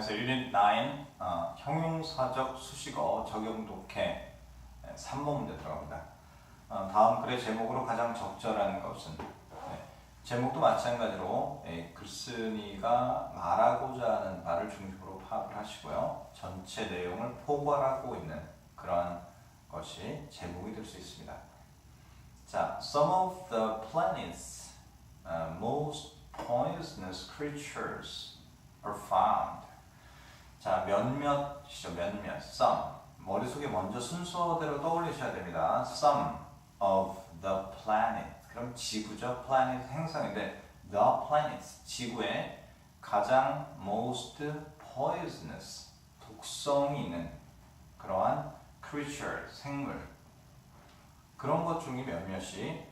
그래서 유닛 9 어, 형용사적 수식어 적용 독해 3번 문제 들어갑니다. 어, 다음 글의 제목으로 가장 적절한 것은 네, 제목도 마찬가지로 예, 글쓴이가 말하고자 하는 바를 중심으로 파악을 하시고요. 전체 내용을 포괄하고 있는 그러한 것이 제목이 될 수 있습니다. 자, some of the planet's uh, most poisonous creatures are found. 자, 몇몇이죠, 몇몇, some. 머릿속에 먼저 순서대로 떠올리셔야 됩니다. Some of the planet. 그럼 지구죠, planet 행성인데 the planets, 지구의 가장 most poisonous, 독성이 있는 그러한 creature, 생물. 그런 것 중에 몇몇이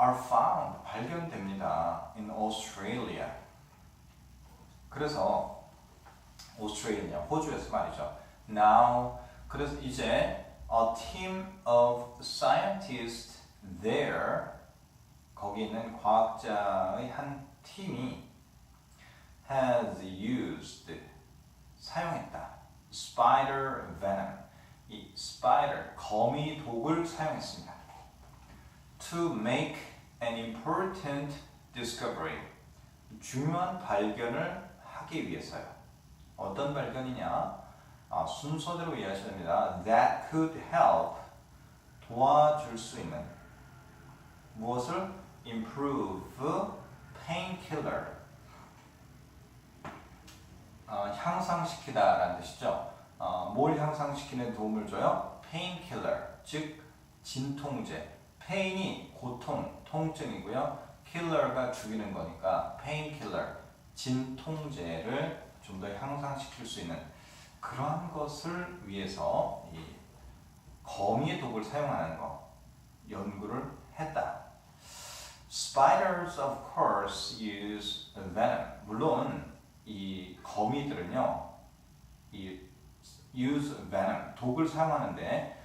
are found, 발견됩니다. in Australia. 그래서 오스트레일리아, 호주에서 말이죠. Now, 그래서 이제 a team of scientists there, 거기 있는 과학자의 한 팀이 has used, 사용했다. spider venom, 이 spider, 거미 독을 사용했습니다. to make an important discovery, 중요한 발견을 하기 위해서요. 어떤 발견이냐? 아, 순서대로 이해하셔야 됩니다. That could help 도와줄 수 있는 무엇을 improve painkiller 어, 향상시키다라는 뜻이죠. 어, 뭘 향상시키는 도움을 줘요? painkiller 즉 진통제. pain이 고통, 통증이고요. killer가 죽이는 거니까 painkiller 진통제를 좀 더 향상시킬 수 있는 그러한 것을 위해서 이 거미의 독을 사용하는 거 연구를 했다. Spiders of course use venom. 물론 이 거미들은요 이 use venom 독을 사용하는데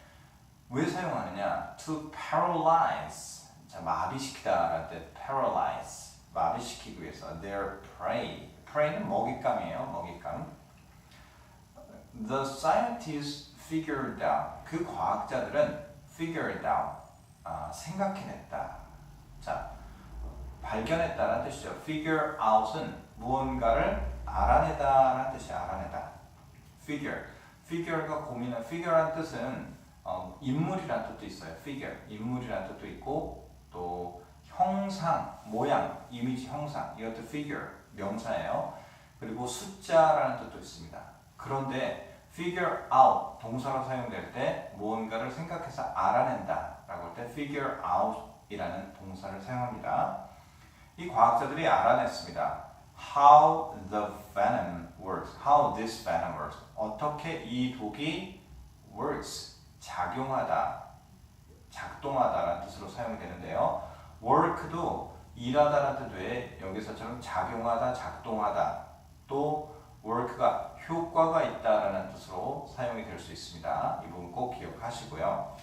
왜 사용하느냐? To paralyze 자 마비시키다라는 뜻 paralyze 마비시키기 위해서 their prey prey는 먹잇감이에요 먹잇감. The scientists figured out 그 과학자들은 figured out 아, 생각해냈다. 자 발견했다라는 뜻이죠. figure out은 무언가를 알아내다라는 뜻이 알아내다. figure. figure가 고민한 figure란 뜻은 어, 인물이란 뜻도 있어요. figure. 인물이란 뜻도 있고 또 형상 모양 이미지 형상. 이것도 figure 명사예요. 그리고 숫자라는 뜻도 있습니다. 그런데 figure out 동사로 사용될 때 무언가를 생각해서 알아낸다 라고 할 때 figure out 이라는 동사를 사용합니다. 이 과학자들이 알아냈습니다. How the venom works how this venom works 어떻게 이 독이 works 작용하다 작동하다라는 뜻으로 사용이 되는데요. work도 일하다라는 뜻 외에 여기서처럼 작용하다 작동하다 또 work가 효과가 있다라는 뜻으로 사용이 될 수 있습니다. 이 부분 꼭 기억하시고요.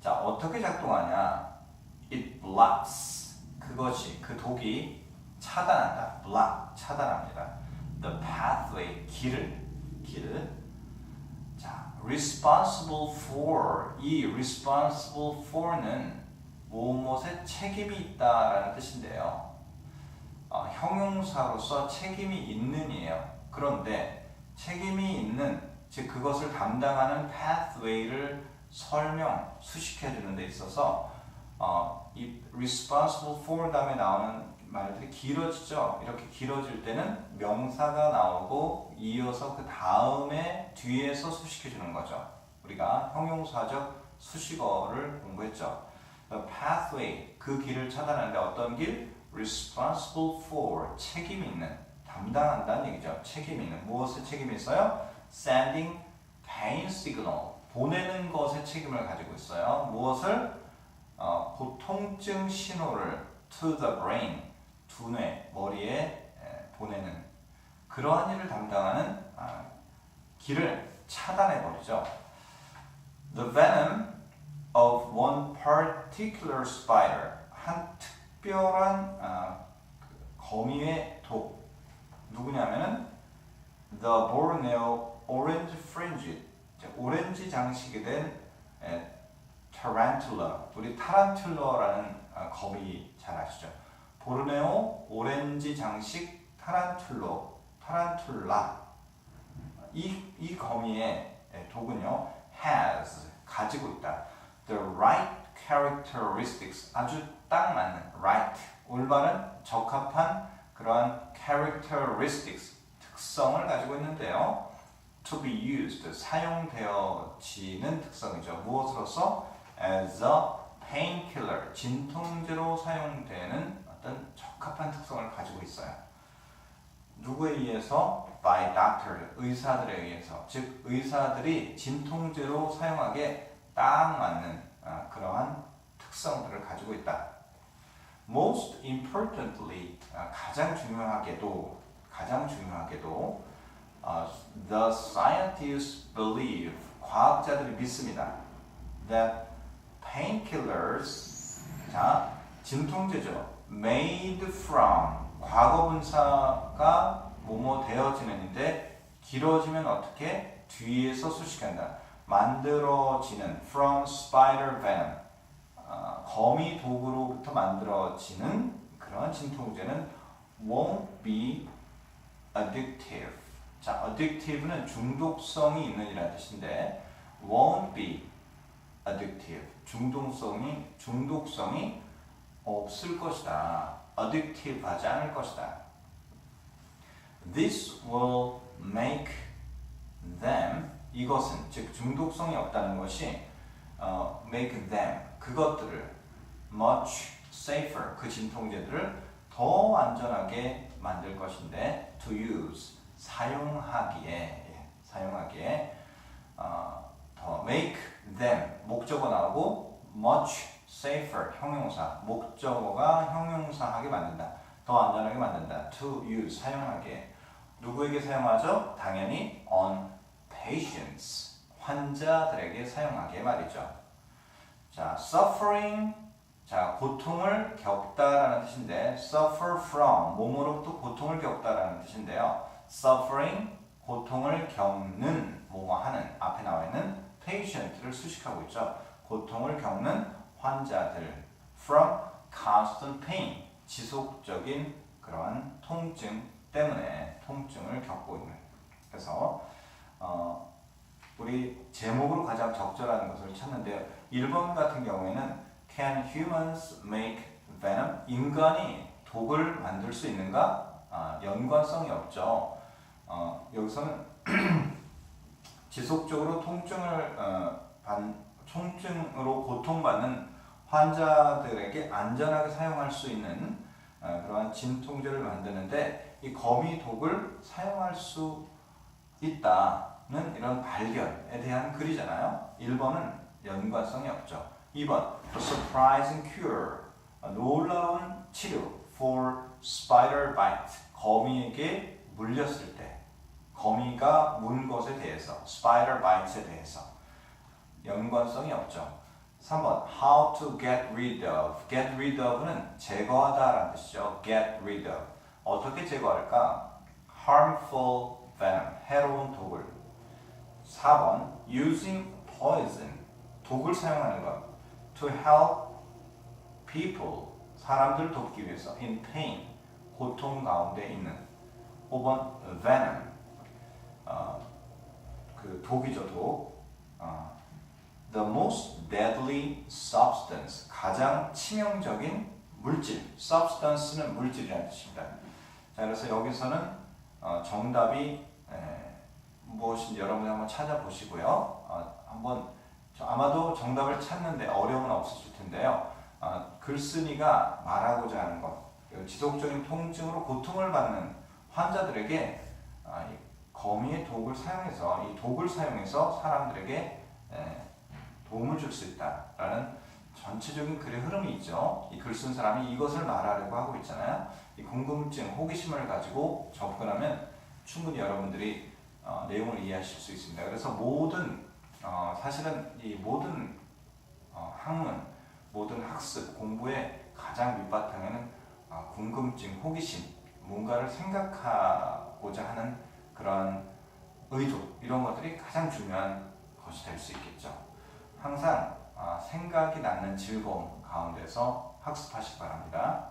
자, 어떻게 작동하냐? It blocks. 그것이 그 독이 차단한다. block 차단합니다. The pathway 길을 길을 자, responsible for 이 responsible for는 무엇에 책임이 있다라는 뜻인데요. 어, 형용사로서 책임이 있는이에요. 그런데 책임이 있는 즉 그것을 담당하는 pathway를 설명 수식해 주는 데 있어서 어, 이 responsible for 다음에 나오는 말들이 길어지죠. 이렇게 길어질 때는 명사가 나오고 이어서 그 다음에 뒤에서 수식해 주는 거죠. 우리가 형용사적 수식어를 공부했죠. Pathway 그 길을 차단하는데 어떤 길? responsible for 책임 있는 담당한다는 얘기죠. 책임 있는 무엇에 책임이 있어요? sending pain signal 보내는 것에 책임을 가지고 있어요. 무엇을 어, 고통증 신호를 to the brain 두뇌 머리에 에, 보내는 그러한 일을 담당하는 아, 길을 차단해 버리죠. The venom of one particular spider. 한 특별한 아, 거미의 독 누구냐면은 the Borneo orange fringed 자, 오렌지 장식이 된 에, tarantula. 우리 타란툴러라는 아, 거미 잘 아시죠? 보르네오 오렌지 장식 타란툴로 타란툴라 이, 이 거미의 에, 독은요 has 가지고 있다 the right characteristics 아주 딱 맞는 right 올바른 적합한 그러한 characteristics 특성을 가지고 있는데요. to be used 사용되어지는 특성이죠. 무엇으로서 as a painkiller 진통제로 사용되는 어떤 적합한 특성을 가지고 있어요. 누구에 의해서 by doctor 의사들에 의해서 즉 의사들이 진통제로 사용하기에 딱 맞는 아, 그러한 특성들을 가지고 있다. Most importantly 아, 가장 중요하게도 가장 중요하게도 아, the scientists believe 과학자들이 믿습니다. that painkillers 자 진통제죠. made from 과거 분사가 뭐뭐 되어지는인데 길어지면 어떻게 뒤에서 수식한다. 만들어지는 from spider venom 아, 거미 독으로부터 만들어지는 그런 진통제는 won't be addictive. 자, addictive는 중독성이 있는 이라는 뜻인데 won't be addictive. 중독성이 중독성이 없을 것이다. addictive 하지 않을 것이다. This will make them 이것은 즉 중독성이 없다는 것이 어, make them 그것들을 much safer 그 진통제들을 더 안전하게 만들 것인데 to use 사용하기에 예, 사용하기에 어, 더 make them 목적어 나오고 much safer 형용사 목적어가 형용사하게 만든다. 더 안전하게 만든다. to use 사용하기에. 누구에게 사용하죠? 당연히 on patients 환자들에게 사용하기에 말이죠. 자, suffering 자, 고통을 겪다라는 뜻인데 suffer from 몸으로부터 고통을 겪다라는 뜻인데요. suffering 고통을 겪는 뭐뭐 하는 앞에 나와 있는 patient를 수식하고 있죠. 고통을 겪는 환자들 from constant pain 지속적인 그러한 통증 때문에 통증을 겪고 있는 그래서 어, 우리 제목으로 가장 적절한 것을 찾는데요. 1번 같은 경우에는 Can humans make venom? 인간이 독을 만들 수 있는가? 아, 연관성이 없죠. 어, 여기서는 지속적으로 통증을 어, 반, 통증으로 고통받는 환자들에게 안전하게 사용할 수 있는 어, 그러한 진통제를 만드는데 이 거미 독을 사용할 수 있다는 이런 발견에 대한 글이잖아요. 1번은 연관성이 없죠. 2번 The surprising cure 놀라운 치료 for spider bite 거미에게 물렸을 때 거미가 문 것에 대해서 spider bite에 대해서 연관성이 없죠. 3번 How to get rid of get rid of는 제거하다라는 뜻이죠. get rid of 어떻게 제거할까? harmful venom 해로운 독을. 4번 using poison 독을 사용하는 것. to help people 사람들 돕기 위해서 in pain 고통 가운데 있는. 5번 venom. 어, 그 독이죠 독. 어, the most deadly substance 가장 치명적인 물질. substance는 물질이라는 뜻입니다. 자 그래서 여기서는 어, 정답이 에, 무엇인지 여러분이 한번 찾아보시고요 어, 한번 아마도 정답을 찾는데 어려움은 없으실 텐데요. 아, 글쓴이가 말하고자 하는 것, 지속적인 통증으로 고통을 받는 환자들에게 아, 이 거미의 독을 사용해서 이 독을 사용해서 사람들에게 에, 도움을 줄 수 있다라는 전체적인 글의 흐름이 있죠. 이 글 쓴 사람이 이것을 말하려고 하고 있잖아요. 이 궁금증, 호기심을 가지고 접근하면 충분히 여러분들이 어, 내용을 이해하실 수 있습니다. 그래서 모든 어, 사실은 이 모든 어, 학문, 모든 학습, 공부의 가장 밑바탕에는 어, 궁금증, 호기심, 뭔가를 생각하고자 하는 그런 의도 이런 것들이 가장 중요한 것이 될 수 있겠죠. 항상 아, 생각이 낳는 즐거움 가운데서 학습하시기 바랍니다.